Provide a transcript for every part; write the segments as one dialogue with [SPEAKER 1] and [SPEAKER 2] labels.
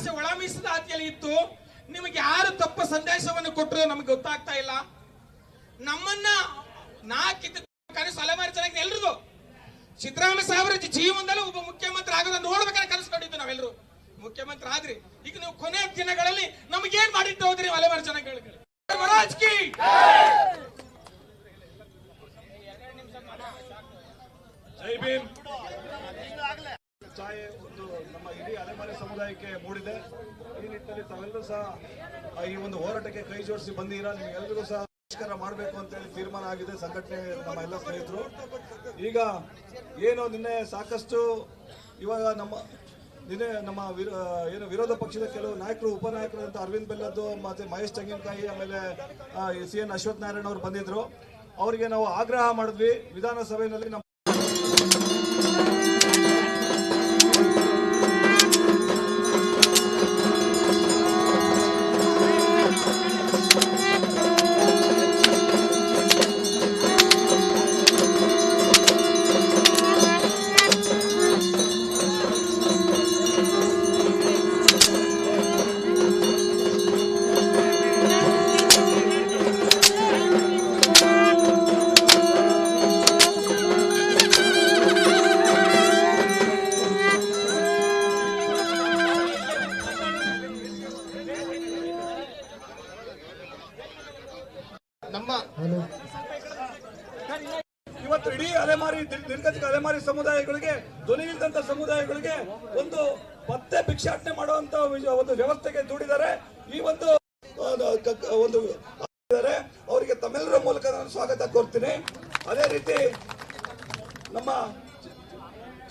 [SPEAKER 1] ಭಾಷೆ ಒಳ ಮೀಸಲಾತಿಯಲ್ಲಿ ಇತ್ತು ನಿಮಗೆ ಯಾರು ತಪ್ಪ ಸಂದೇಶವನ್ನು ಕೊಟ್ಟರು ನಮಗೆ ಗೊತ್ತಾಗ್ತಾ ಇಲ್ಲ. ನಮ್ಮನ್ನ ನಾಲ್ಕಿದ್ದ ಕನಸು ಅಲೆಮಾರಿ ಚೆನ್ನಾಗಿದೆ ಎಲ್ರಿಗೂ ಸಿದ್ದರಾಮಯ್ಯ ಸಾಹೇಬ್ರ ಜೀವನದಲ್ಲಿ ಒಬ್ಬ ಮುಖ್ಯಮಂತ್ರಿ ಆಗೋದನ್ನ ನೋಡ್ಬೇಕಾದ್ರೆ ಕನಸು ಕಂಡಿದ್ದು ನಾವೆಲ್ಲರೂ ಮುಖ್ಯಮಂತ್ರಿ ಆದ್ರಿ. ಈಗ ನೀವು ಕೊನೆ ದಿನಗಳಲ್ಲಿ ನಮಗೇನ್ ಮಾಡಿಟ್ಟು ಹೋದ್ರಿ ಅಲೆಮಾರಿ ಕಿ
[SPEAKER 2] ಜೈ ಭೀಮ್. ಅಲೆಮಾರಿ ಸಮುದಾಯಕ್ಕೆ ಮೂಡಿದೆ. ಈ ನಿಟ್ಟಿನಲ್ಲಿ ತಾವೆಲ್ಲರೂ ಸಹ ಈ ಒಂದು ಹೋರಾಟಕ್ಕೆ ಕೈ ಜೋಡಿಸಿ ಬಂದೀರಾ ನಿಮಗೆಲ್ಲರಿಗೂ ಸಹ ಪರಿಷ್ಕಾರ ಮಾಡಬೇಕು ಅಂತೇಳಿ ತೀರ್ಮಾನ ಆಗಿದೆ ಸಂಘಟನೆ ನಮ್ಮ ಎಲ್ಲ ಸ್ನೇಹಿತರು. ಈಗ ಏನು ನಿನ್ನೆ ಸಾಕಷ್ಟು ಇವಾಗ ನಮ್ಮ ನಿನ್ನೆ ನಮ್ಮ ಏನು ವಿರೋಧ ಪಕ್ಷದ ಕೆಲವು ನಾಯಕರು ಉಪನಾಯಕರಾದಂಥ ಅರವಿಂದ್ ಬೆಲ್ಲದ್ದು ಮತ್ತೆ ಮಹೇಶ್ ತೆಂಗಿನಕಾಯಿ ಆಮೇಲೆ ಸಿ ಎನ್ ಅಶ್ವಥ್ ನಾರಾಯಣ ಅವರು ಬಂದಿದ್ರು. ಅವರಿಗೆ ನಾವು ಆಗ್ರಹ ಮಾಡಿದ್ವಿ. ವಿಧಾನಸಭೆಯಲ್ಲಿ ನಮ್ಮ ಇವತ್ತು ಇಡೀ ಅಲೆಮಾರಿ ನಿರ್- ನಿರ್ಗತಿಕ ಅಲೆಮಾರಿ ಸಮುದಾಯಗಳಿಗೆ, ಧ್ವನಿ ನಿಂತ ಸಮುದಾಯಗಳಿಗೆ ಒಂದು ಪತ್ತೆ ಭಿಕ್ಷಾಟನೆ ಮಾಡುವಂತ ಒಂದು ವ್ಯವಸ್ಥೆಗೆ ದುಡಿದರೆ ಈ ಒಂದು ಒಂದು. ಅವರಿಗೆ ತಮ್ಮೆಲ್ಲರ ಮೂಲಕ ನಾನು ಸ್ವಾಗತ ಕೋರ್ತೀನಿ ಅದೇ ರೀತಿ ನಮ್ಮ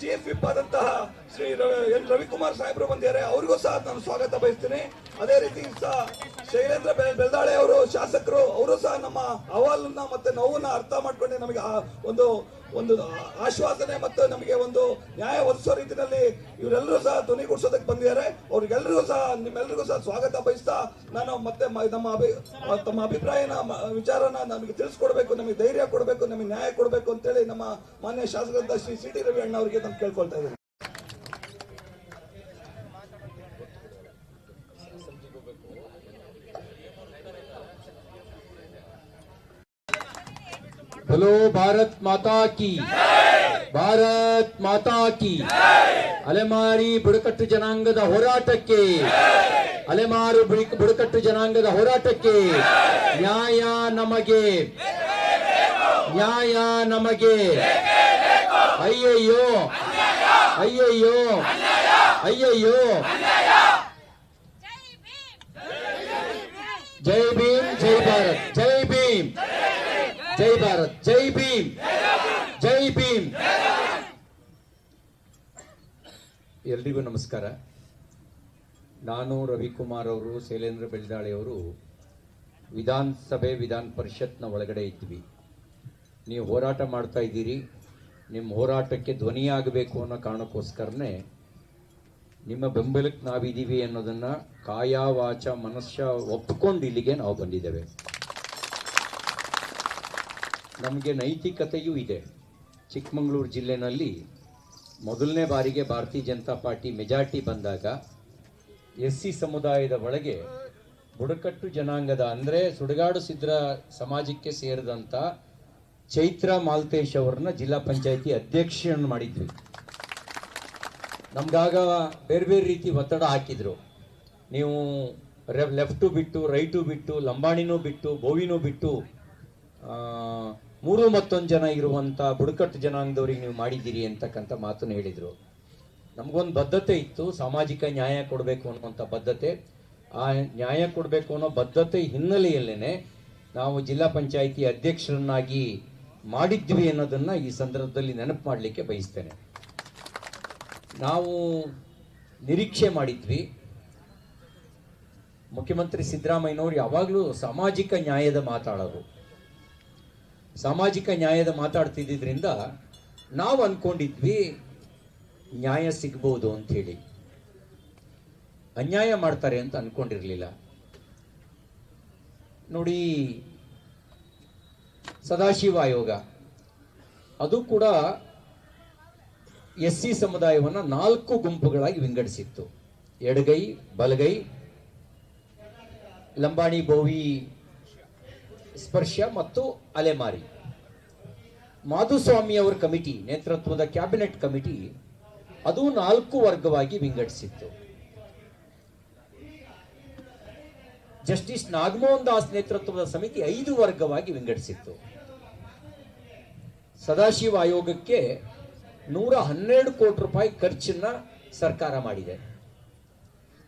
[SPEAKER 2] ಚೀಫ್ ವಿಪ್ ಆದಂತಹ ಶ್ರೀ ಎನ್ ರವಿಕುಮಾರ್ ಸಾಹೇಬರು ಬಂದಿದ್ದಾರೆ. ಅವ್ರಿಗೂ ಸಹ ನಾನು ಸ್ವಾಗತ ಬಯಸ್ತೀನಿ. ಅದೇ ರೀತಿ ಸಹ ಶೈಲೇಂದ್ರ ಬೆಳ್ದಾಳೆ ಅವರು ಶಾಸಕರು, ಅವರು ಸಹ ನಮ್ಮ ಅಹವಾಲನ್ನ ಮತ್ತೆ ನೋವನ್ನ ಅರ್ಥ ಮಾಡ್ಕೊಂಡು ನಮಗೆ ಒಂದು ಒಂದು ಆಶ್ವಾಸನೆ ಮತ್ತು ನಮಗೆ ಒಂದು ನ್ಯಾಯ ಒದಗಿಸೋ ರೀತಿಯಲ್ಲಿ ಇವರೆಲ್ಲರೂ ಸಹ ಧ್ವನಿಗೂಡಿಸೋದಕ್ಕೆ ಬಂದಿದ್ದಾರೆ. ಅವ್ರಿಗೆಲ್ಲರಿಗೂ ಸಹ ನಿಮ್ಮೆಲ್ಲರಿಗೂ ಸಹ ಸ್ವಾಗತ ಬಯಸ್ತಾ ನಾನು ಮತ್ತೆ ನಮ್ಮ ಅಭಿ ತಮ್ಮ ಅಭಿಪ್ರಾಯನ ವಿಚಾರನ ನಮಗೆ ತಿಳಿಸ್ಕೊಡ್ಬೇಕು, ನಮಗೆ ಧೈರ್ಯ ಕೊಡಬೇಕು, ನಮಗೆ ನ್ಯಾಯ ಕೊಡಬೇಕು ಅಂತೇಳಿ ನಮ್ಮ ಮಾನ್ಯ ಶಾಸಕರಾದ ಶ್ರೀ ಸಿ ಟಿ ರವಿ ಅಣ್ಣ ಅವರಿಗೆ ನಾನು ಕೇಳ್ಕೊಳ್ತಾ ಇದ್ದೀನಿ.
[SPEAKER 3] बोलो भारत माता की ಭಾರತ್ ಮಾತಾ ಕಿ ಅಲೆಮಾರಿ ಬುಡಕಟ್ಟು ಜನಾಂಗದ ಹೋರಾಟಕ್ಕೆ ಅಲೆಮಾರು ಬುಡ- ಬುಡಕಟ್ಟು ಜನಾಂಗದ ಹೋರಾಟಕ್ಕೆ ನ್ಯಾಯ ನಮಗೆ ನ್ಯಾಯ ನಮಗೆ ಅಯ್ಯಯ್ಯೋ ಅಯ್ಯಯ್ಯೋ ಅಯ್ಯಯ್ಯೋ ಜೈ ಭೀಮ್ ಜೈ ಭಾರತ್ ಜೈ ಭೀಮ್ ಜೈ ಭಾರತ್, ಜೈ ಭೀಮ್. ಜೈ ಭೀಮ್. ಎಲ್ರಿಗೂ ನಮಸ್ಕಾರ. ನಾನು ರವಿಕುಮಾರ್ ಅವರು, ಶೈಲೇಂದ್ರ ಬೆಳ್ದಾಳೆ ಅವರು ವಿಧಾನಸಭೆ, ವಿಧಾನ ಪರಿಷತ್ನ ಒಳಗಡೆ ಇದ್ವಿ. ನೀವು ಹೋರಾಟ ಮಾಡ್ತಾ ಇದ್ದೀರಿ. ನಿಮ್ಮ ಹೋರಾಟಕ್ಕೆ ಧ್ವನಿಯಾಗಬೇಕು ಅನ್ನೋ ಕಾರಣಕ್ಕೋಸ್ಕರನೇ ನಿಮ್ಮ ಬೆಂಬಲಕ್ಕೆ ನಾವಿದ್ದೀವಿ ಅನ್ನೋದನ್ನು ಕಾಯ ವಾಚ ಮನಸ್ಸ ಒಪ್ಕೊಂಡು ಇಲ್ಲಿಗೆ ನಾವು ಬಂದಿದ್ದೇವೆ. ನಮಗೆ ನೈತಿಕತೆಯೂ ಇದೆ. ಚಿಕ್ಕಮಗಳೂರು ಜಿಲ್ಲೆನಲ್ಲಿ ಮೊದಲನೇ ಬಾರಿಗೆ ಭಾರತೀಯ ಜನತಾ ಪಾರ್ಟಿ ಮೆಜಾರ್ಟಿ ಬಂದಾಗ ಎಸ್ ಸಿ ಸಮುದಾಯದ ಒಳಗೆ ಬುಡಕಟ್ಟು ಜನಾಂಗದ ಅಂದರೆ ಸುಡಗಾಡು ಸಿದ್ರ ಸಮಾಜಕ್ಕೆ ಸೇರಿದಂಥ ಚೈತ್ರ ಮಾಲ್ತೇಶ್ ಅವ್ರನ್ನ ಜಿಲ್ಲಾ ಪಂಚಾಯಿತಿ ಅಧ್ಯಕ್ಷರನ್ನು ಮಾಡಿದ್ವಿ. ನಮ್ಗಾಗ ಬೇರೆ ಬೇರೆ ರೀತಿ ಒತ್ತಡ ಹಾಕಿದ್ರು. ನೀವು ಲೆಫ್ಟು ಬಿಟ್ಟು ರೈಟು ಬಿಟ್ಟು ಲಂಬಾಣಿನೂ ಬಿಟ್ಟು ಬೋವಿನೂ ಬಿಟ್ಟು ಮೂರು ಮತ್ತೊಂದು ಜನ ಇರುವಂತ ಬುಡಕಟ್ಟು ಜನಾಂಗದವ್ರಿಗೆ ನೀವು ಮಾಡಿದ್ದೀರಿ ಅಂತಕ್ಕಂಥ ಮಾತನ್ನು ಹೇಳಿದರು. ನಮಗೊಂದು ಬದ್ಧತೆ ಇತ್ತು, ಸಾಮಾಜಿಕ ನ್ಯಾಯ ಕೊಡಬೇಕು ಅನ್ನುವಂಥ ಬದ್ಧತೆ. ಆ ನ್ಯಾಯ ಕೊಡಬೇಕು ಅನ್ನೋ ಬದ್ಧತೆ ಹಿನ್ನೆಲೆಯಲ್ಲೇ ನಾವು ಜಿಲ್ಲಾ ಪಂಚಾಯಿತಿ ಅಧ್ಯಕ್ಷರನ್ನಾಗಿ ಮಾಡಿದ್ವಿ ಅನ್ನೋದನ್ನು ಈ ಸಂದರ್ಭದಲ್ಲಿ ನೆನಪು ಮಾಡಲಿಕ್ಕೆ ಬಯಸ್ತೇನೆ. ನಾವು ನಿರೀಕ್ಷೆ ಮಾಡಿದ್ವಿ. ಮುಖ್ಯಮಂತ್ರಿ ಸಿದ್ದರಾಮಯ್ಯನವರು ಯಾವಾಗಲೂ ಸಾಮಾಜಿಕ ನ್ಯಾಯದ ಮಾತಾಡೋರು. ಸಾಮಾಜಿಕ ನ್ಯಾಯದ ಮಾತಾಡ್ತಿದ್ದಿದ್ರಿಂದ ನಾವು ಅನ್ಕೊಂಡಿದ್ವಿ ನ್ಯಾಯ ಸಿಗ್ಬೋದು ಅಂತ ಹೇಳಿ ಅನ್ಯಾಯ ಮಾಡ್ತಾರೆ ಅಂತ ಅನ್ಕೊಂಡಿರ್ಲಿಲ್ಲ. ನೋಡಿ, ಸದಾಶಿವ ಆಯೋಗ, ಅದು ಕೂಡ ಎಸ್ ಸಿ ಸಮುದಾಯವನ್ನು ನಾಲ್ಕು ಗುಂಪುಗಳಾಗಿ ವಿಂಗಡಿಸಿತ್ತು. ಎಡಗೈ, ಬಲಗೈ, ಲಂಬಾಣಿ, ಬೋವಿ ಸ್ಪರ್ಶ ಮತ್ತು ಅಲೆಮಾರಿ. ಮಾಧುಸ್ವಾಮಿ ಅವರ ಕಮಿಟಿ, ನೇತೃತ್ವದ ಕ್ಯಾಬಿನೆಟ್ ಕಮಿಟಿ ಅದು ನಾಲ್ಕು ವರ್ಗವಾಗಿ ವಿಂಗಡಿಸಿತ್ತು. ಜಸ್ಟಿಸ್ ನಾಗಮೋಹನ್ ದಾಸ್ ನೇತೃತ್ವದ ಸಮಿತಿ ಐದು ವರ್ಗವಾಗಿ ವಿಂಗಡಿಸಿತ್ತು. ಸದಾಶಿವ ಆಯೋಗಕ್ಕೆ ನೂರ ಹನ್ನೆರಡು ಕೋಟಿ ರೂಪಾಯಿ ಖರ್ಚನ್ನ ಸರ್ಕಾರ ಮಾಡಿದೆ.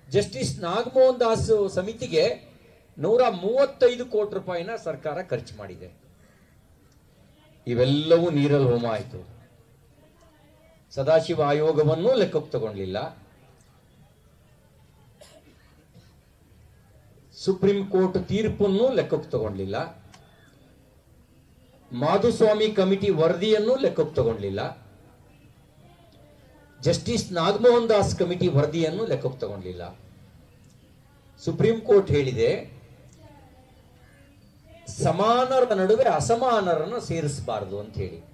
[SPEAKER 3] ಜಸ್ಟಿಸ್ ನಾಗಮೋಹನ್ ದಾಸ್ ಸಮಿತಿಗೆ ನೂರ ಮೂವತ್ತೈದು ಕೋಟಿ ರೂಪಾಯಿನ ಸರ್ಕಾರ ಖರ್ಚು ಮಾಡಿದೆ. ಇವೆಲ್ಲವೂ ನೀರಲ್ಲಿ ಹೋಮ ಆಯಿತು. ಸದಾಶಿವ ಆಯೋಗವನ್ನು ಲೆಕ್ಕಕ್ಕೆ ತಗೊಂಡಿಲ್ಲ. ಸುಪ್ರೀಂ ಕೋರ್ಟ್ ತೀರ್ಪನ್ನು ಲೆಕ್ಕಕ್ಕೆ ತಗೊಂಡಿಲ್ಲ. ಮಾಧುಸ್ವಾಮಿ ಕಮಿಟಿ ವರದಿಯನ್ನು ಲೆಕ್ಕಕ್ಕೆ ತಗೊಂಡಿಲ್ಲ. ಜಸ್ಟಿಸ್ ನಾಗಮೋಹನ್ ದಾಸ್ ಕಮಿಟಿ ವರದಿಯನ್ನು ಲೆಕ್ಕಕ್ಕೆ ತಗೊಂಡಿಲ್ಲ. ಸುಪ್ರೀಂ ಕೋರ್ಟ್ ಹೇಳಿದೆ ಸಮಾನರ ನಡುವೆ ಅಸಮಾನರನ್ನು ಸೇರಿಸಬಾರದು ಅಂತ ಹೇಳಿ.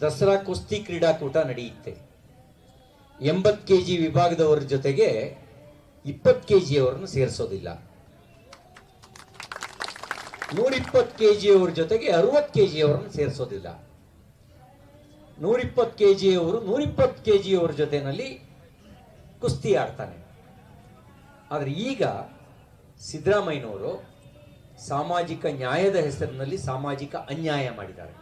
[SPEAKER 3] ದಸರಾ ಕುಸ್ತಿ ಕ್ರೀಡಾಕೂಟ ನಡೆಯುತ್ತೆ. ಎಂಬತ್ ಕೆಜಿ ವಿಭಾಗದವರ ಜೊತೆಗೆ ಇಪ್ಪತ್ತು ಕೆ ಅವರನ್ನು ಸೇರಿಸೋದಿಲ್ಲ. ನೂರಿಪ್ಪತ್ತು ಕೆ ಅವರ ಜೊತೆಗೆ ಅರವತ್ತು ಕೆ ಅವರನ್ನು ಸೇರಿಸೋದಿಲ್ಲ. ನೂರಿಪ್ಪತ್ತು ಕೆ ಜಿಯವರು ನೂರಿಪ್ಪತ್ತು ಕೆ ಅವರ ಜೊತೆನಲ್ಲಿ ಕುಸ್ತಿ ಆಡ್ತಾನೆ. ಆದರೆ ಈಗ ಸಿದ್ದರಾಮಯ್ಯನವರು ಸಾಮಾಜಿಕ ನ್ಯಾಯದ ಹೆಸರಿನಲ್ಲಿ ಸಾಮಾಜಿಕ ಅನ್ಯಾಯ ಮಾಡಿದ್ದಾರೆ.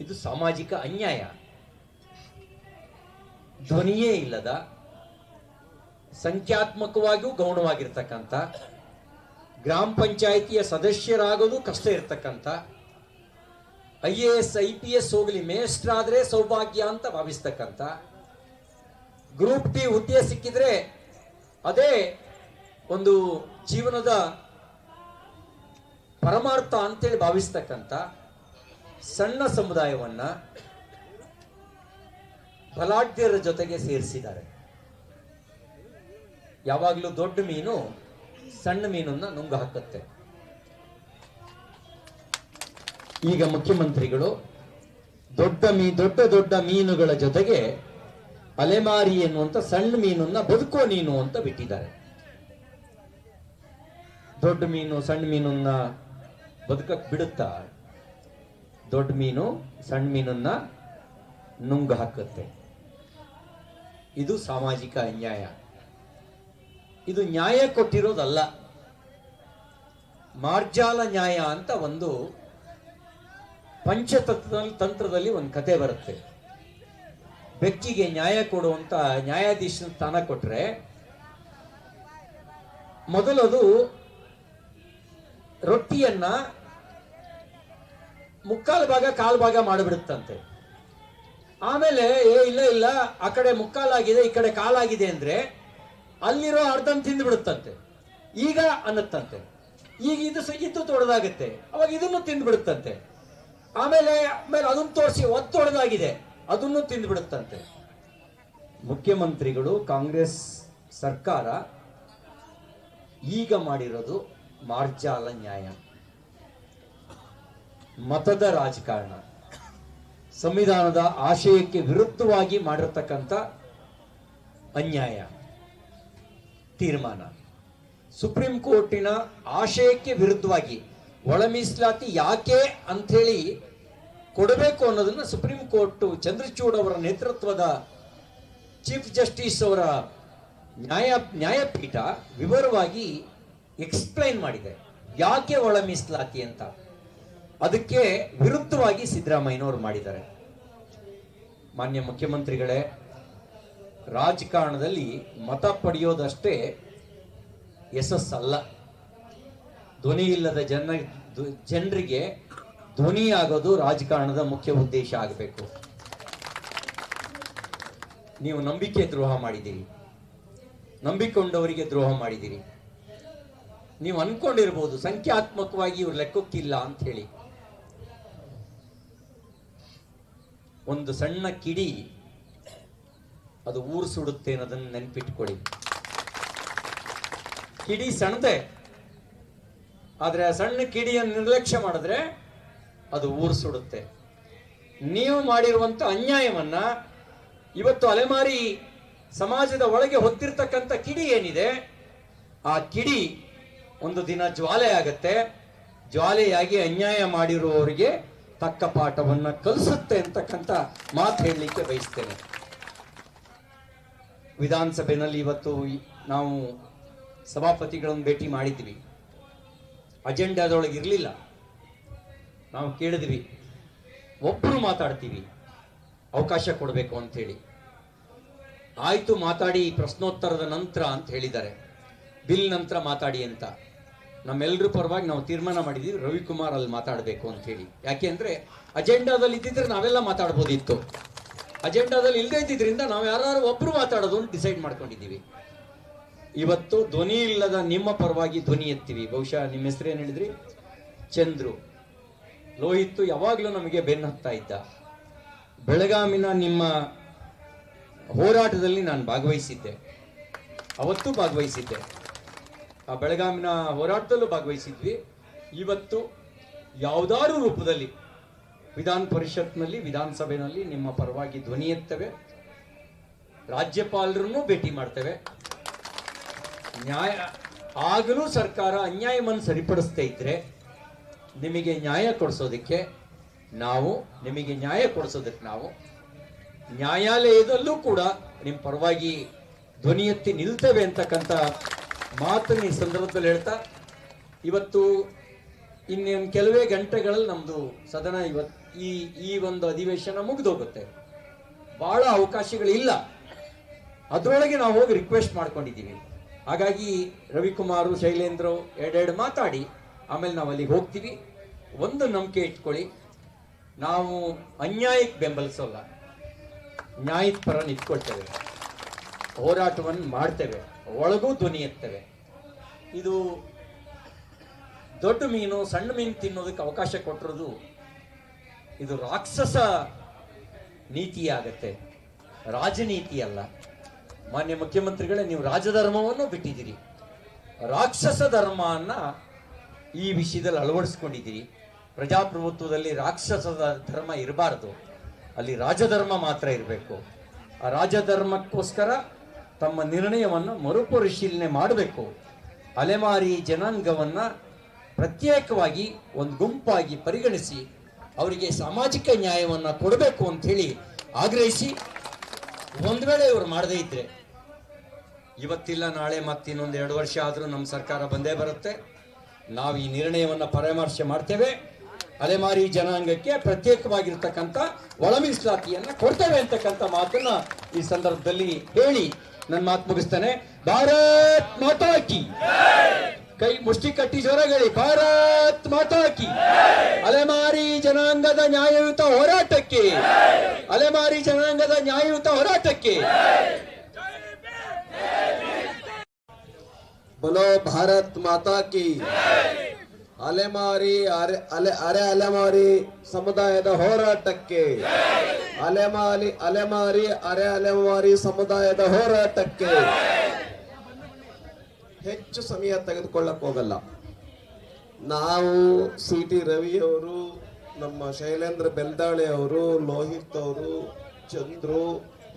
[SPEAKER 3] ಇದು ಸಾಮಾಜಿಕ ಅನ್ಯಾಯ. ಧ್ವನಿಯೇ ಇಲ್ಲದ, ಸಂಖ್ಯಾತ್ಮಕವಾಗಿಯೂ ಗೌಣವಾಗಿರ್ತಕ್ಕಂಥ, ಗ್ರಾಮ ಪಂಚಾಯಿತಿಯ ಸದಸ್ಯರಾಗೋದು ಕಷ್ಟ ಇರ್ತಕ್ಕಂಥ, I A S, I P S ಹೋಗಲಿ ಮೇಷ್ಟ್ರಾದ್ರೆ ಸೌಭಾಗ್ಯ ಅಂತ ಭಾವಿಸ್ತಕ್ಕಂಥ, ಗ್ರೂಪ್ ಡಿ ಹುದ್ದೆ ಸಿಕ್ಕಿದ್ರೆ ಅದೇ ಒಂದು ಜೀವನದ ಪರಮಾರ್ಥ ಅಂತೇಳಿ ಭಾವಿಸ್ತಕ್ಕಂಥ ಸಣ್ಣ ಸಮುದಾಯವನ್ನ ಬಲಾಢ್ಯರ ಜೊತೆಗೆ ಸೇರಿಸಿದ್ದಾರೆ. ಯಾವಾಗಲೂ ದೊಡ್ಡ ಮೀನು ಸಣ್ಣ ಮೀನನ್ನ ನುಂಗು ಹಾಕುತ್ತೆ. ಈಗ ಮುಖ್ಯಮಂತ್ರಿಗಳು ದೊಡ್ಡ ಮೀ, ದೊಡ್ಡ ದೊಡ್ಡ ಮೀನುಗಳ ಜೊತೆಗೆ ಅಲೆಮಾರಿ ಎನ್ನುವಂತ ಸಣ್ಣ ಮೀನನ್ನ ಬದುಕೋ ನೀನು ಅಂತ ಬಿಟ್ಟಿದ್ದಾರೆ. ದೊಡ್ಡ ಮೀನು, ಸಣ್ಣ ಮೀನನ್ನ ಬದುಕಕ್ ಬಿಡುತ್ತಾ? ದೊಡ್ಡ ಮೀನು, ಸಣ್ಣ ಮೀನನ್ನ ನುಂಗು ಹಾಕುತ್ತೆ. ಇದು ಸಾಮಾಜಿಕ ಅನ್ಯಾಯ. ಇದು ನ್ಯಾಯ ಕೊಟ್ಟಿರೋದಲ್ಲ. ಮಾರ್ಜಾಲ ನ್ಯಾಯ ಅಂತ ಒಂದು ಪಂಚತತ್ವ ತಂತ್ರದಲ್ಲಿ ಒಂದು ಕತೆ ಬರುತ್ತೆ. ಬೆಕ್ಕಿಗೆ ನ್ಯಾಯ ಕೊಡುವಂತ ನ್ಯಾಯಾಧೀಶನ ಸ್ಥಾನ ಕೊಟ್ರೆ ಮೊದಲದು ರೊಟ್ಟಿಯನ್ನ ಮುಕ್ಕಾಲು ಭಾಗ, ಕಾಲು ಭಾಗ ಮಾಡಿಬಿಡುತ್ತಂತೆ. ಆಮೇಲೆ, ಏ, ಇಲ್ಲ ಇಲ್ಲ, ಆ ಕಡೆ ಮುಕ್ಕಾಲಾಗಿದೆ, ಈ ಕಡೆ ಕಾಲಾಗಿದೆ ಅಂದ್ರೆ ಅಲ್ಲಿರೋ ಅರ್ಧನ್ ತಿಂದು ಬಿಡುತ್ತಂತೆ ಈಗ ಅನ್ನತ್ತಂತೆ. ಈಗ ಇದು ಇದು ತೊಡೆದಾಗುತ್ತೆ ಅವಾಗ ಇದನ್ನು ತಿಂದು ಬಿಡುತ್ತಂತೆ ಆಮೇಲೆ ಆಮೇಲೆ ಅದನ್ನ ತೋರಿಸಿ ಒತ್ತೊಡೆದಾಗಿದೆ ಅದನ್ನು ತಿಂದು ಬಿಡುತ್ತಂತೆ ಮುಖ್ಯಮಂತ್ರಿಗಳು, ಕಾಂಗ್ರೆಸ್ ಸರ್ಕಾರ ಈಗ ಮಾಡಿರೋದು ಮಾರ್ಜಾಲ ನ್ಯಾಯ ಮತದ ರಾಜಕಾರಣ. ಸಂವಿಧಾನದ ಆಶಯಕ್ಕೆ ವಿರುದ್ಧವಾಗಿ ಮಾಡಿರ್ತಕ್ಕಂಥ ಅನ್ಯಾಯ. ತೀರ್ಮಾನ. ಸುಪ್ರೀಂ ಕೋರ್ಟಿನ ಆಶಯಕ್ಕೆ ವಿರುದ್ಧವಾಗಿ ಒಳ ಮೀಸಲಾತಿ ಯಾಕೆ ಅಂಥೇಳಿ ಕೊಡಬೇಕು ಅನ್ನೋದನ್ನ ಸುಪ್ರೀಂ ಕೋರ್ಟ್ ಚಂದ್ರಚೂಡ್ ಅವರ ನೇತೃತ್ವದ ಚೀಫ್ ಜಸ್ಟಿಸ್ ಅವರ ನ್ಯಾಯ, ನ್ಯಾಯಪೀಠ ವಿವರವಾಗಿ ಎಕ್ಸ್ಪ್ಲೈನ್ ಮಾಡಿದೆ. ಯಾಕೆ ಒಳ ಮೀಸಲಾತಿ ಅಂತ? ಅದಕ್ಕೆ ವಿರುದ್ಧವಾಗಿ ಸಿದ್ದರಾಮಯ್ಯನವರು ಮಾಡಿದ್ದಾರೆ. ಮಾನ್ಯ ಮುಖ್ಯಮಂತ್ರಿಗಳೇ, ರಾಜಕಾರಣದಲ್ಲಿ ಮತ ಪಡೆಯೋದಷ್ಟೇ ಯಶಸ್ಸಲ್ಲ. ಧ್ವನಿ ಇಲ್ಲದ ಜನ ಜನರಿಗೆ ಧ್ವನಿ ಆಗೋದು ರಾಜಕಾರಣದ ಮುಖ್ಯ ಉದ್ದೇಶ ಆಗಬೇಕು. ನೀವು ನಂಬಿಕೆ ದ್ರೋಹ ಮಾಡಿದ್ದೀರಿ. ನಂಬಿಕೊಂಡವರಿಗೆ ದ್ರೋಹ ಮಾಡಿದ್ದೀರಿ. ನೀವು ಅನ್ಕೊಂಡಿರ್ಬೋದು, ಸಂಖ್ಯಾತ್ಮಕವಾಗಿ ಇವ್ರ ಲೆಕ್ಕಕ್ಕಿಲ್ಲ ಅಂತ ಹೇಳಿ ಒಂದು ಸಣ್ಣ ಕಿಡಿ, ಅದು ಊರು ಸುಡುತ್ತೆ ಅನ್ನೋದನ್ನ ನೆನ್ಪಿಟ್ಕೊಳ್ಳಿ. ಕಿಡಿ ಸಣ್ಣದೆ, ಆದ್ರೆ ಆ ಸಣ್ಣ ಕಿಡಿಯನ್ನು ನಿರ್ಲಕ್ಷ್ಯ ಮಾಡಿದ್ರೆ ಅದು ಊರು ಸುಡುತ್ತೆ ನೀವು ಮಾಡಿರುವಂತ ಅನ್ಯಾಯವನ್ನ ಇವತ್ತು ಅಲೆಮಾರಿ ಸಮಾಜದ ಒಳಗೆ ಹೊತ್ತಿರ್ತಕ್ಕಂಥ ಕಿಡಿ ಏನಿದೆ, ಆ ಕಿಡಿ ಒಂದು ದಿನ ಜ್ವಾಲೆ ಆಗತ್ತೆ. ಜ್ವಾಲೆಯಾಗಿ ಅನ್ಯಾಯ ಮಾಡಿರುವವರಿಗೆ ತಕ್ಕ ಪಾಠವನ್ನ ಕಲಿಸುತ್ತೆ ಅಂತಕ್ಕಂಥ ಮಾತು ಹೇಳಲಿಕ್ಕೆ ಬಯಸ್ತೇನೆ. ವಿಧಾನಸಭೆಯಲ್ಲಿ ಇವತ್ತು ನಾವು ಸಭಾಪತಿಗಳನ್ನು ಭೇಟಿ ಮಾಡಿದ್ವಿ. ಅಜೆಂಡಾದೊಳಗೆ ಇರಲಿಲ್ಲ ನಾವು ಕೇಳಿದ್ವಿ. ಒಬ್ಬರು ಮಾತಾಡ್ತೀವಿ. ಅವಕಾಶ ಕೊಡಬೇಕು ಅಂತ ಹೇಳಿ ಆಯ್ತು ಮಾತಾಡಿ ಪ್ರಶ್ನೋತ್ತರದ ನಂತರ ಅಂತ ಹೇಳಿದ್ದಾರೆ. ಬಿಲ್ ನಂತರ ಮಾತಾಡಿ ಅಂತ. ನಮ್ಮೆಲ್ಲರ ಪರವಾಗಿ ನಾವು ತೀರ್ಮಾನ ಮಾಡಿದ್ವಿ, ರವಿಕುಮಾರ್ ಅಲ್ಲಿ ಮಾತಾಡಬೇಕು ಅಂತ ಹೇಳಿ. ಯಾಕೆ ಅಂದರೆ ಅಜೆಂಡಾದಲ್ಲಿ ಇದ್ದಿದ್ರೆ ನಾವೆಲ್ಲ ಮಾತಾಡ್ಬೋದಿತ್ತು. ಅಜೆಂಡಾದಲ್ಲಿ ಇಲ್ಲದೆ ಇದ್ದಿದ್ದರಿಂದ ನಾವು ಯಾರು ಒಬ್ರು ಮಾತಾಡೋದು ಅಂತ ಡಿಸೈಡ್ ಮಾಡ್ಕೊಂಡಿದ್ದೀವಿ. ಇವತ್ತು ಧ್ವನಿ ಇಲ್ಲದ ನಿಮ್ಮ ಪರವಾಗಿ ಧ್ವನಿ ಎತ್ತೀವಿ. ಬಹುಶಃ ನಿಮ್ಮ ಹೆಸರು ಏನು ಹೇಳಿದ್ರಿ? ಚಂದ್ರು. ಲೋಹಿತ್ತು ಯಾವಾಗಲೂ ನಮಗೆ ಬೆನ್ನು ಹತ್ತಾ ಇದ್ದ. ಬೆಳಗಾಮಿನ ನಿಮ್ಮ ಹೋರಾಟದಲ್ಲಿ ನಾನು ಭಾಗವಹಿಸಿದ್ದೆ. ಅವತ್ತು ಭಾಗವಹಿಸಿದ್ದೆ. ಆ ಬೆಳಗಾವಿನ ಹೋರಾಟದಲ್ಲೂ ಭಾಗವಹಿಸಿದ್ವಿ. ಇವತ್ತು ಯಾವುದಾರು ರೂಪದಲ್ಲಿ ವಿಧಾನ ಪರಿಷತ್ನಲ್ಲಿ ವಿಧಾನಸಭೆಯಲ್ಲಿ ನಿಮ್ಮ ಪರವಾಗಿ ಧ್ವನಿ ಎತ್ತವೆ. ರಾಜ್ಯಪಾಲರನ್ನು ಭೇಟಿ ಮಾಡ್ತೇವೆ. ನ್ಯಾಯ, ಆಗಲೂ ಸರ್ಕಾರ ಅನ್ಯಾಯವನ್ನು ಸರಿಪಡಿಸ್ತಾ ಇದ್ರೆ ನಿಮಗೆ ನ್ಯಾಯ ಕೊಡಿಸೋದಕ್ಕೆ ನಾವು, ನಿಮಗೆ ನ್ಯಾಯ ಕೊಡಿಸೋದಕ್ಕೆ ನಾವು ನ್ಯಾಯಾಲಯದಲ್ಲೂ ಕೂಡ ನಿಮ್ಮ ಪರವಾಗಿ ಧ್ವನಿ ಎತ್ತಿ ನಿಲ್ತೇವೆ ಅಂತಕ್ಕಂಥ ಮಾತನ್ನು ಈ ಸಂದರ್ಭದಲ್ಲಿ ಹೇಳ್ತಾ, ಇವತ್ತು ಇನ್ನೇನು ಕೆಲವೇ ಗಂಟೆಗಳಲ್ಲಿ ನಮ್ಮದು ಸದನ ಇವತ್ತು ಈ ಈ ಒಂದು ಅಧಿವೇಶನ ಮುಗಿದೋಗುತ್ತೆ. ಬಹಳ ಅವಕಾಶಗಳಿಲ್ಲ. ಅದರೊಳಗೆ ನಾವು ಹೋಗಿ ರಿಕ್ವೆಸ್ಟ್ ಮಾಡ್ಕೊಂಡಿದ್ದೀವಿ. ಹಾಗಾಗಿ ರವಿಕುಮಾರು, ಶೈಲೇಂದ್ರ ಎರಡೆರಡು ಮಾತಾಡಿ, ಆಮೇಲೆ ನಾವು ಅಲ್ಲಿಗೆ ಹೋಗ್ತೀವಿ. ಒಂದು ನಂಬಿಕೆ ಇಟ್ಕೊಳ್ಳಿ. ನಾವು ಅನ್ಯಾಯಕ್ಕೆ ಬೆಂಬಲಿಸೋಲ್ಲ. ನ್ಯಾಯದ ಪರ ನಿಂತ್ಕೊಳ್ತೇವೆ. ಹೋರಾಟವನ್ನು ಮಾಡ್ತೇವೆ. ಒಳಗೂ ಧ್ವನಿ ಎತ್ತವೆ. ಇದು ದೊಡ್ಡ ಮೀನು, ಸಣ್ಣ ಮೀನು ತಿನ್ನೋದಕ್ಕೆ ಅವಕಾಶ ಕೊಟ್ಟಿರೋದು ಇದು ರಾಕ್ಷಸ ನೀತಿ ಆಗತ್ತೆ ರಾಜನೀತಿ ಅಲ್ಲ. ಮಾನ್ಯ ಮುಖ್ಯಮಂತ್ರಿಗಳೇ, ನೀವು ರಾಜಧರ್ಮವನ್ನು ಬಿಟ್ಟಿದ್ದೀರಿ. ರಾಕ್ಷಸ ಧರ್ಮವನ್ನು ಈ ವಿಷಯದಲ್ಲಿ ಅಳವಡಿಸ್ಕೊಂಡಿದ್ದೀರಿ. ಪ್ರಜಾಪ್ರಭುತ್ವದಲ್ಲಿ ರಾಕ್ಷಸದ ಧರ್ಮ ಇರಬಾರದು. ಅಲ್ಲಿ ರಾಜಧರ್ಮ ಮಾತ್ರ ಇರಬೇಕು. ಆ ರಾಜಧರ್ಮಕ್ಕೋಸ್ಕರ ತಮ್ಮ ನಿರ್ಣಯವನ್ನು ಮರುಪರಿಶೀಲನೆ ಮಾಡಬೇಕು. ಅಲೆಮಾರಿ ಜನಾಂಗವನ್ನು ಪ್ರತ್ಯೇಕವಾಗಿ ಒಂದು ಗುಂಪಾಗಿ ಪರಿಗಣಿಸಿ ಅವರಿಗೆ ಸಾಮಾಜಿಕ ನ್ಯಾಯವನ್ನು ಕೊಡಬೇಕು ಅಂತ ಹೇಳಿ ಆಗ್ರಹಿಸಿ ಒಂದು ವೇಳೆ ಇವರು ಮಾಡದೇ ಇದ್ರೆ. ಇವತ್ತಿಲ್ಲ, ನಾಳೆ ಮತ್ತೆ ಇನ್ನೊಂದು ಎರಡು ವರ್ಷ ಆದರೂ ನಮ್ಮ ಸರ್ಕಾರ ಬಂದೇ ಬರುತ್ತೆ. ನಾವು ಈ ನಿರ್ಣಯವನ್ನು ಪರಾಮರ್ಶೆ ಮಾಡ್ತೇವೆ. ಅಲೆಮಾರಿ ಜನಾಂಗಕ್ಕೆ ಪ್ರತ್ಯೇಕವಾಗಿರ್ತಕ್ಕಂಥ ಒಳ ಮೀಸಲಾತಿಯನ್ನ ಕೊಡ್ತೇವೆ ಅಂತಕ್ಕಂಥ ಮಾತನ್ನ ಈ ಸಂದರ್ಭದಲ್ಲಿ ಹೇಳಿ ನನ್ನ ಮಾತು ಮುಗಿಸ್ತೇನೆ ಭಾರತ್ ಮಾತಾ ಕಿ ಕೈ ಮುಷ್ಟಿ ಕಟ್ಟಿ ಜೋರಾಗಳಿ ಭಾರತ್ ಮಾತಾ ಕಿ ಅಲೆಮಾರಿ ಜನಾಂಗದ ನ್ಯಾಯಯುತ ಹೋರಾಟಕ್ಕೆ ಅಲೆಮಾರಿ ಜನಾಂಗದ ನ್ಯಾಯಯುತ ಹೋರಾಟಕ್ಕೆ
[SPEAKER 4] बोलो भारत माता की ಅಲೆಮಾರಿ, ಅರೆ ಅರೆ ಅಲೆಮಾರಿ ಸಮುದಾಯದ ಹೋರಾಟಕ್ಕೆ. ಅಲೆಮಾರಿ ಅಲೆಮಾರಿ, ಅರೆ ಅಲೆಮಾರಿ ಸಮುದಾಯದ ಹೋರಾಟಕ್ಕೆ. ಹೆಚ್ಚು ಸಮಯ ತೆಗೆದುಕೊಳ್ಳಕ್ ಹೋಗಲ್ಲ. ನಾವು ಸಿ ಟಿ ರವಿ ಅವರು, ನಮ್ಮ ಶೈಲೇಂದ್ರ ಬೆಲ್ದಾಳೆ ಅವರು, ಲೋಹಿತ್ ಅವರು, ಚಂದ್ರು,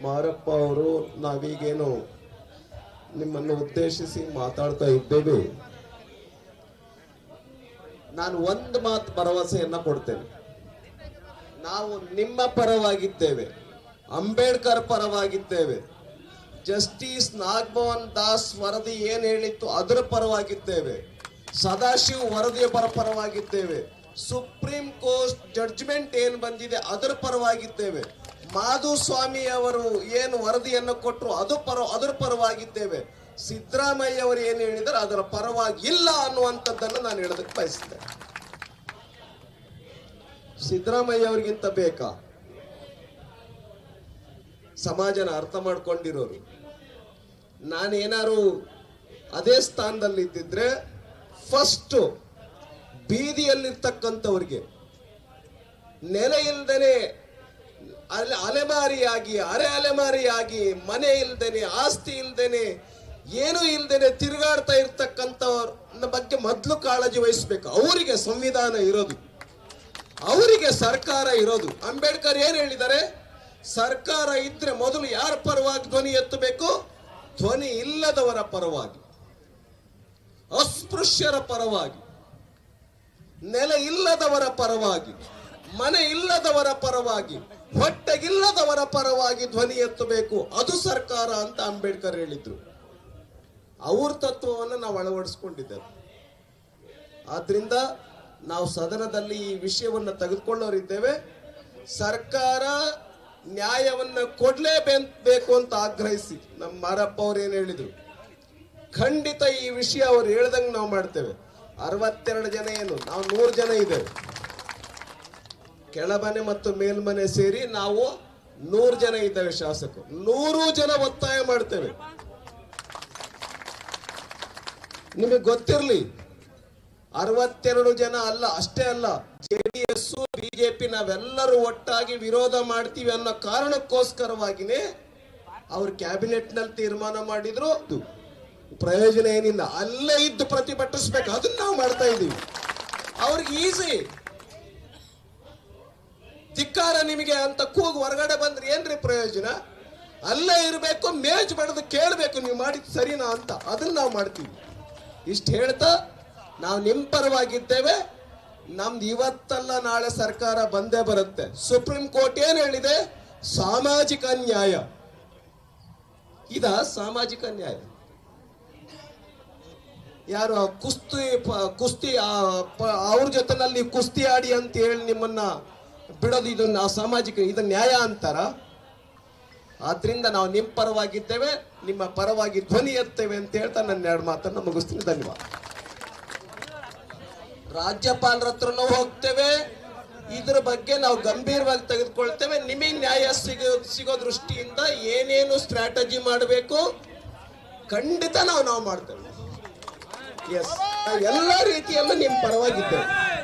[SPEAKER 4] ಮಾರಪ್ಪ ಅವರು, ನಾವೀಗೇನು ನಿಮ್ಮನ್ನು ಉದ್ದೇಶಿಸಿ ಮಾತಾಡ್ತಾ ಇದ್ದೇವೆ. ನಾನು ಒಂದು ಮಾತು ಭರವಸೆಯನ್ನ ಕೊಡ್ತೇನೆ. ನಾವು ನಿಮ್ಮ ಪರವಾಗಿದ್ದೇವೆ. ಅಂಬೇಡ್ಕರ್ ಪರವಾಗಿದ್ದೇವೆ. ಜಸ್ಟಿಸ್ ನಾಗಭವನ್ ದಾಸ್ ವರದಿ ಏನ್ ಹೇಳಿತ್ತು ಅದರ ಪರವಾಗಿದ್ದೇವೆ. ಸದಾಶಿವ್ ವರದಿಯ ಪರ ಪರವಾಗಿದ್ದೇವೆ. ಸುಪ್ರೀಂ ಕೋರ್ಟ್ ಜಡ್ಜ್ಮೆಂಟ್ ಏನ್ ಬಂದಿದೆ ಅದರ ಪರವಾಗಿದ್ದೇವೆ. ಮಾಧುಸ್ವಾಮಿ ಅವರು ಏನು ವರದಿಯನ್ನು ಕೊಟ್ಟರು ಅದು ಪರ ಅದರ ಪರವಾಗಿದ್ದೇವೆ. ಸಿದ್ದರಾಮಯ್ಯ ಅವರು ಏನು ಹೇಳಿದರೆ ಅದರ ಪರವಾಗಿಲ್ಲ ಅನ್ನುವಂಥದ್ದನ್ನು ನಾನು ಹೇಳೋದಕ್ಕೆ ಬಯಸ್ತೇನೆ. ಸಿದ್ದರಾಮಯ್ಯ ಅವರಿಗಿಂತ ಬೇಕಾ? ಸಮಾಜನ ಅರ್ಥ ಮಾಡ್ಕೊಂಡಿರೋರು. ನಾನೇನಾರು ಅದೇ ಸ್ಥಾನದಲ್ಲಿ ಇದ್ದಿದ್ರೆ ಫಸ್ಟ್ ಬೀದಿಯಲ್ಲಿರ್ತಕ್ಕಂಥವ್ರಿಗೆ ನೆಲೆ ಇಲ್ದೇನೆ ಅಲೆ ಅಲೆಮಾರಿಯಾಗಿ, ಅರೆ ಅಲೆಮಾರಿಯಾಗಿ, ಮನೆ ಇಲ್ದೇನೆ, ಆಸ್ತಿ ಇಲ್ದೇನೆ ಏನು ಇಲ್ದೇನೆ ತಿರುಗಾಡ್ತಾ ಇರ್ತಕ್ಕಂಥವ್ರ ಬಗ್ಗೆ ಮೊದಲು ಕಾಳಜಿ ವಹಿಸ್ಬೇಕು. ಅವರಿಗೆ ಸಂವಿಧಾನ ಇರೋದು. ಅವರಿಗೆ ಸರ್ಕಾರ ಇರೋದು. ಅಂಬೇಡ್ಕರ್ ಏನು ಹೇಳಿದ್ದಾರೆ? ಸರ್ಕಾರ ಇದ್ರೆ ಮೊದಲು ಯಾರ ಪರವಾಗಿ ಧ್ವನಿ ಎತ್ತಬೇಕು? ಧ್ವನಿ ಇಲ್ಲದವರ ಪರವಾಗಿ. ಅಸ್ಪೃಶ್ಯರ ಪರವಾಗಿ. ನೆಲ ಇಲ್ಲದವರ ಪರವಾಗಿ. ಮನೆ ಇಲ್ಲದವರ ಪರವಾಗಿ. ಹೊಟ್ಟೆಗಿಲ್ಲದವರ ಪರವಾಗಿ ಧ್ವನಿ ಎತ್ತಬೇಕು. ಅದು ಸರ್ಕಾರ ಅಂತ ಅಂಬೇಡ್ಕರ್ ಹೇಳಿದ್ರು. ಅವ್ರ ತತ್ವವನ್ನು ನಾವು ಅಳವಡಿಸ್ಕೊಂಡಿದ್ದೇವೆ. ಆದ್ರಿಂದ ನಾವು ಸದನದಲ್ಲಿ ಈ ವಿಷಯವನ್ನು ತೆಗೆದುಕೊಳ್ಳೋರಿದ್ದೇವೆ. ಸರ್ಕಾರ ನ್ಯಾಯವನ್ನ ಕೊಡ್ಲೇಬೇಕು ಅಂತ ಆಗ್ರಹಿಸಿ ನಮ್ಮ ಮಾರಪ್ಪ ಅವ್ರು ಏನು ಹೇಳಿದರು. ಖಂಡಿತ ಈ ವಿಷಯ ಅವ್ರು ಹೇಳ್ದಂಗೆ ನಾವು ಮಾಡ್ತೇವೆ. ಅರವತ್ತೆರಡು ಜನ ಏನು? ನಾವು ನೂರು ಜನ ಇದ್ದೇವೆ. ಕೆಳಮನೆ ಮತ್ತು ಮೇಲ್ಮನೆ ಸೇರಿ ನಾವು ನೂರು ಜನ ಇದ್ದೇವೆ ಶಾಸಕರು. ನೂರು ಜನ ಒತ್ತಾಯ ಮಾಡ್ತೇವೆ. ನಿಮಗೆ ಗೊತ್ತಿರಲಿ, ಅರವತ್ತೆರಡು ಜನ ಅಲ್ಲ, ಅಷ್ಟೇ ಅಲ್ಲ, ಜೆ ಡಿ ಜೆಡಿಎಸ್ ಬಿಜೆಪಿ ನಾವೆಲ್ಲರೂ ಒಟ್ಟಾಗಿ ವಿರೋಧ ಮಾಡ್ತೀವಿ ಅನ್ನೋ ಕಾರಣಕ್ಕೋಸ್ಕರವಾಗಿನೇ ಅವ್ರ ಕ್ಯಾಬಿನೆಟ್ನಲ್ಲಿ ತೀರ್ಮಾನ ಮಾಡಿದ್ರು. ಪ್ರಯೋಜನ ಏನಿಲ್ಲ. ಅಲ್ಲೇ ಇದ್ದು ಪ್ರತಿಭಟಿಸ್ಬೇಕು. ಅದನ್ನ ನಾವು ಮಾಡ್ತಾ ಇದ್ದೀವಿ. ಅವ್ರಿಗೆ ಈಸಿ. ಧಿಕ್ಕಾರ ನಿಮಗೆ ಅಂತ ಕೂಗು ಹೊರಗಡೆ ಬಂದ್ರೆ ಏನ್ರಿ ಪ್ರಯೋಜನ? ಅಲ್ಲೇ ಇರಬೇಕು, ಮೇಜ್ ಬಡದು ಕೇಳಬೇಕು, ನೀವು ಮಾಡಿದ್ ಸರಿನಾ ಅಂತ. ಅದನ್ನ ನಾವು ಮಾಡ್ತೀವಿ. ಇಷ್ಟು ಹೇಳ್ತಾ ನಾವು ನಿಮ್ಮ ಪರವಾಗಿದ್ದೇವೆ. ನಮ್ದು ಇವತ್ತಲ್ಲ ನಾಳೆ ಸರ್ಕಾರ ಬಂದೇ ಬರುತ್ತೆ. ಸುಪ್ರೀಂ ಕೋರ್ಟ್ ಏನು ಹೇಳಿದೆ? ಸಾಮಾಜಿಕ ನ್ಯಾಯ. ಇದ ಸಾಮಾಜಿಕ ನ್ಯಾಯ? ಯಾರು ಕುಸ್ತಿ ಕುಸ್ತಿ ಅವ್ರ ಜೊತೆನಲ್ಲಿ ಕುಸ್ತಿ ಆಡಿ ಅಂತ ಹೇಳಿ ನಿಮ್ಮನ್ನ ಬಿಡೋದು ಇದನ್ನ ಸಾಮಾಜಿಕ ಇದನ್ನ ನ್ಯಾಯ ಅಂತಾರ? ಆದ್ರಿಂದ ನಾವು ನಿಮ್ಮ ಪರವಾಗಿದ್ದೇವೆ ನಿಮ್ಮ ಪರವಾಗಿ ಧ್ವನಿ ಎತ್ತೇವೆ ಅಂತ ಹೇಳ್ತಾ ನನ್ನ ಎರಡು ಮಾತನ್ನು ಮುಗಿಸ್ತೀನಿ. ಧನ್ಯವಾದ. ರಾಜ್ಯಪಾಲರ ಹತ್ರನೂ ಹೋಗ್ತೇವೆ. ಇದ್ರ ಬಗ್ಗೆ ನಾವು ಗಂಭೀರವಾಗಿ ತೆಗೆದುಕೊಳ್ತೇವೆ. ನಿಮಗೆ ನ್ಯಾಯ ಸಿಗೋ ಸಿಗೋ ದೃಷ್ಟಿಯಿಂದ ಏನೇನು ಸ್ಟ್ರಾಟಜಿ ಮಾಡಬೇಕು, ಖಂಡಿತ ನಾವು ನಾವು ಮಾಡ್ತೇವೆ. ಎಸ್ ಎಲ್ಲ ರೀತಿಯಲ್ಲೂ ನಿಮ್ಮ ಪರವಾಗಿದ್ದೇವೆ.